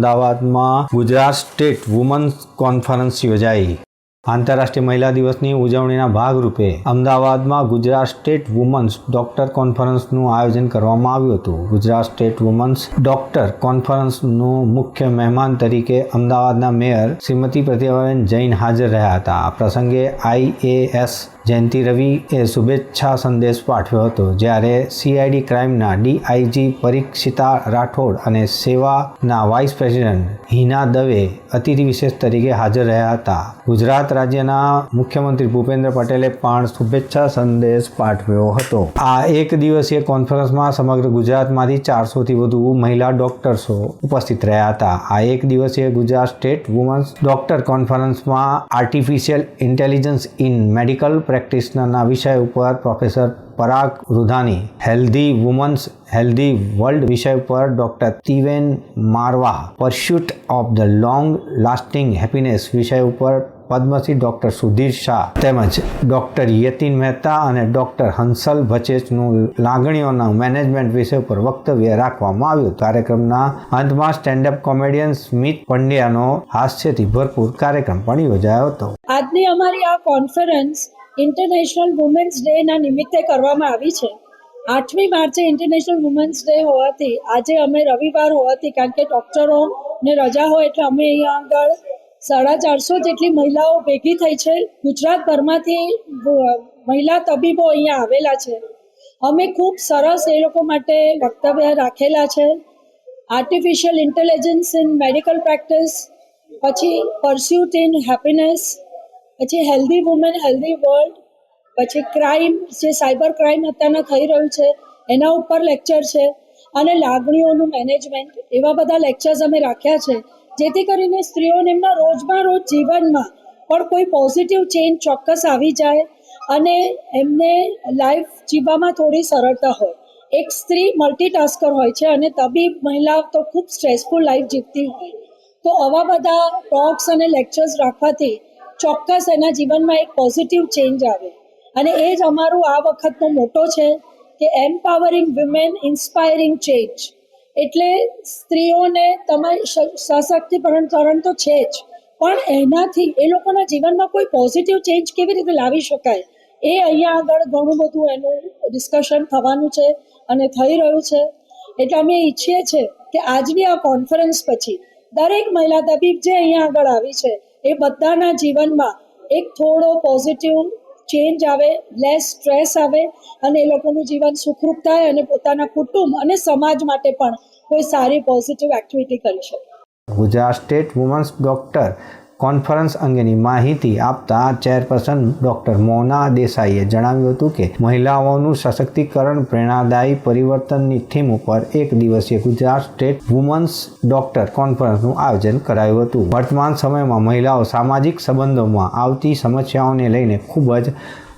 અમદાવાદમાં Gujarat state women's conference યોજાઈ. આંતરરાષ્ટ્રીય મહિલા દિવસની ઉજવણીના ભાગરૂપે અમદાવાદમાં ગુજરાત સ્ટેટ વુમન્સ ડોક્ટર કોન્ફરન્સનું આયોજન કરવામાં આવ્યું હતું. ગુજરાત સ્ટેટ વુમન્સ ડોક્ટર કોન્ફરન્સનું મુખ્ય મહેમાન તરીકે અમદાવાદના મેયર શ્રીમતી પ્રતિભાબેન જૈન હાજર રહ્યા હતા. આ પ્રસંગે આઈએએસ જયંતિ રવિએ શુભેચ્છા સંદેશ પાઠવ્યો હતો. જ્યારે સીઆઈડી ક્રાઇમના ડીઆઈજી પરીક્ષિતા રાઠોડ અને સેવાના વાઇસ પ્રેસિડેન્ટ હિના દવે અતિથિ વિશેષ તરીકે હાજર રહ્યા હતા. ગુજરાત રાજ્યના મુખ્યમંત્રી ભૂપેન્દ્ર પટેલે પણ શુભેચ્છા સંદેશ પાઠવ્યો હતો. આ એક દિવસીય કોન્ફરન્સમાં સમગ્ર ગુજરાતમાંથી ચારસોથી વધુ મહિલા ડોક્ટર્સો ઉપસ્થિત રહ્યા હતા. આ એક દિવસીય ગુજરાત સ્ટેટ વુમન્સ ડોક્ટર કોન્ફરન્સમાં આર્ટિફિશિયલ ઇન્ટેલિજન્સ ઇન મેડિકલ પ્રેક્ટિશનરના વિષય ઉપર professor Parag Rudhani healthy women's healthy world વિષય પર doctor Tiven Marva pursuit of the long lasting happiness વિષય ઉપર પદ્મશ્રી ડૉક્ટર સુધીર શાહ, તેમજ ડૉક્ટર યતિન મહેતા અને ડૉક્ટર હંસલ ભચેચનું લાગણીઓના મેનેજમેન્ટ વિષય પર વક્તવ્ય રાખવામાં આવ્યું. કાર્યક્રમના અંતમાં સ્ટેન્ડઅપ કોમેડિયન સ્મિત પંડ્યાનો હાસ્યથી ભરપૂર કાર્યક્રમ પણ યોજાયો હતો. આજની અમારી આ કોન્ફરન્સ ઇન્ટરનેશનલ વુમેન્સ ડેના નિમિત્તે કરવામાં આવી છે. આઠમી માર્ચે ઇન્ટરનેશનલ વુમેન્સ ડે હોવાથી આજે અમે રવિવાર હોવાથી કારણ કે ડૉક્ટરોને રજા હોય એટલે અમે અહીંયા આગળ સાડા ચારસો જેટલી મહિલાઓ ભેગી થઈ છે. ગુજરાતભરમાંથી મહિલા તબીબો અહીંયા આવેલા છે. અમે ખૂબ સરસ એ લોકો માટે વક્તવ્ય રાખેલા છે. Artificial intelligence in medical practice પછી પરસ્યુટ ઇન હેપીનેસ પછી હેલ્ધી વુમેન હેલ્ધી વર્લ્ડ પછી ક્રાઇમ જે સાયબર ક્રાઇમ અત્યારના થઈ રહ્યું છે, એના ઉપર લેક્ચર છે અને લાગણીઓનું મેનેજમેન્ટ એવા બધા લેક્ચર્સ અમે રાખ્યા છે, જેથી કરીને સ્ત્રીઓને એમના રોજમાં રોજ જીવનમાં પણ કોઈ પોઝિટિવ ચેન્જ ચોક્કસ આવી જાય અને એમને લાઈફ જીવવામાં થોડી સરળતા હોય. એક સ્ત્રી મલ્ટીટાસ્કર હોય છે અને તબીબ મહિલા તો ખૂબ સ્ટ્રેસફુલ લાઈફ જીવતી હોય. તો આવા બધા ટોક્સ અને લેક્ચર્સ રાખવાથી ચોક્કસ એના જીવનમાં એક પોઝિટિવ ચેન્જ આવે. અને એ જ અમારું આ વખતનો મોટો છે કે એમ્પાવરિંગ વિમેન ઇન્સ્પાયરિંગ ચેન્જ એટલે સ્ત્રીઓને તમારી સ- કરણ તો છે જ, પણ એનાથી એ લોકોના જીવનમાં કોઈ પોઝિટિવ ચેન્જ કેવી રીતે લાવી શકાય? એ અહીંયા આગળ ઘણું બધું એનું ડિસ્કશન થવાનું છે અને થઈ રહ્યું છે. એટલે અમે ઈચ્છીએ છીએ કે આજની આ કોન્ફરન્સ પછી દરેક મહિલા તબીબ જે અહીંયા આગળ આવી છે એ બધાના જીવનમાં એક થોડો પોઝિટિવ ચેન્જ આવે લેસ સ્ટ્રેસ આવે અને એ લોકોનું જીવન સુખરૂપ થાય અને પોતાના કુટુંબ અને સમાજ માટે પણ કોઈ સારી પોઝિટિવ એક્ટિવિટી કરી શકે. Gujarat state women's doctor conference અંગેની માહિતી આપતા ચેરપર્સન ડોક્ટર મોના દેસાઈએ જણાવ્યું હતું કે મહિલાઓનું સશક્તિકરણ પ્રેરણાદાયી પરિવર્તનની થીમ ઉપર એક દિવસીય ગુજરાત સ્ટેટ વુમન્સ ડોક્ટર કોન્ફરન્સનું આયોજન કરાયું હતું. વર્તમાન સમયમાં મહિલાઓ સામાજિક સંબંધોમાં આવતી સમસ્યાઓને લઈને ખૂબ જ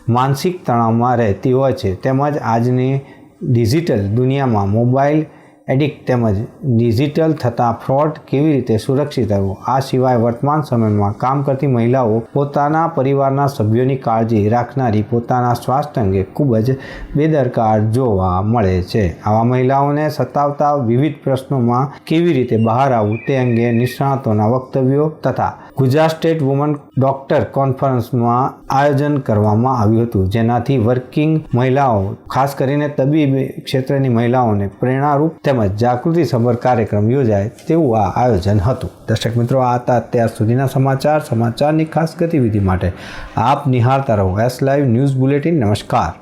માનસિક તણાવમાં રહેતી હોય છે. તેમજ આજની ડિજિટલ દુનિયામાં મોબાઈલ એડિક્ટ તેમજ ડિજિટલ થતા ફ્રોડ કેવી રીતે સુરક્ષિત રહેવું? આ સિવાય વર્તમાન સમયમાં કામ કરતી મહિલાઓ પોતાના પરિવારના સભ્યોની કાળજી રાખનારી પોતાના સ્વાસ્થ્ય અંગે ખૂબ જ બેદરકાર જોવા મળે છે. આવા મહિલાઓને સતાવતા વિવિધ પ્રશ્નોમાં કેવી રીતે બહાર આવવું તે અંગે નિષ્ણાતોના વક્તવ્યો તથા ગુજરાત સ્ટેટ વુમન ડોક્ટર કોન્ફરન્સમાં આયોજન કરવામાં આવ્યું હતું. જેનાથી વર્કિંગ મહિલાઓ, ખાસ કરીને તબીબી ક્ષેત્રની મહિલાઓને પ્રેરણારૂપ તેમજ જાગૃતિ સભર કાર્યક્રમ યોજાય તેવું આ આયોજન હતું. દર્શક મિત્રો, આ હતા અત્યાર સુધીના સમાચાર. સમાચારની ખાસ ગતિવિધિ માટે આપ નિહાળતા રહો. એસ લાઈવ ન્યૂઝ બુલેટિન નમસ્કાર.